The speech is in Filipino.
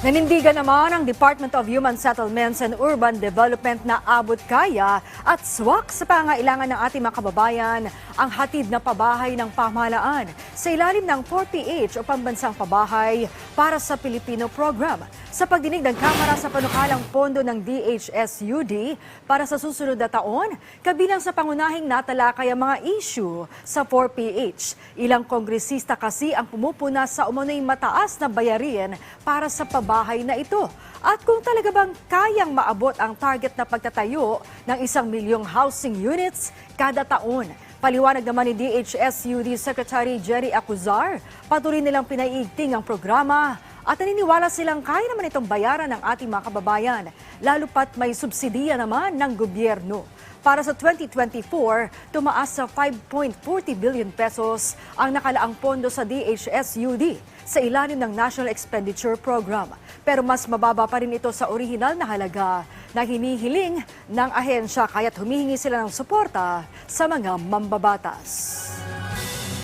Nanindigan naman ang Department of Human Settlements and Urban Development na abot kaya at swak sa pangailangan ng ating mga kababayan ang hatid na pabahay ng pamahalaan sa ilalim ng 4PH o Pambansang Pabahay para sa Pilipino Program. Sa pagdinig ng Kamara sa panukalang pondo ng DHSUD para sa susunod na taon, kabilang sa pangunahing natalakay ang mga issue sa 4PH. Ilang kongresista kasi ang pumupuna sa umano'y mataas na bayarin para sa pabahay na ito. At kung talaga bang kayang maabot ang target na pagtatayo ng isang milyong housing units kada taon. Paliwanag naman ni DHSUD Secretary Jerry Acuzar, patuloy nilang pinaiigting ang programa at naniniwala silang kaya naman itong bayaran ng ating mga kababayan, lalo pat may subsidiya naman ng gobyerno. Para sa 2024, tumaas sa 5.40 billion pesos ang nakalaang pondo sa DHSUD sa ilalim ng National Expenditure Program. Pero mas mababa pa rin ito sa orihinal na halaga na hinihiling ng ahensya kaya't humihingi sila ng suporta sa mga mambabatas.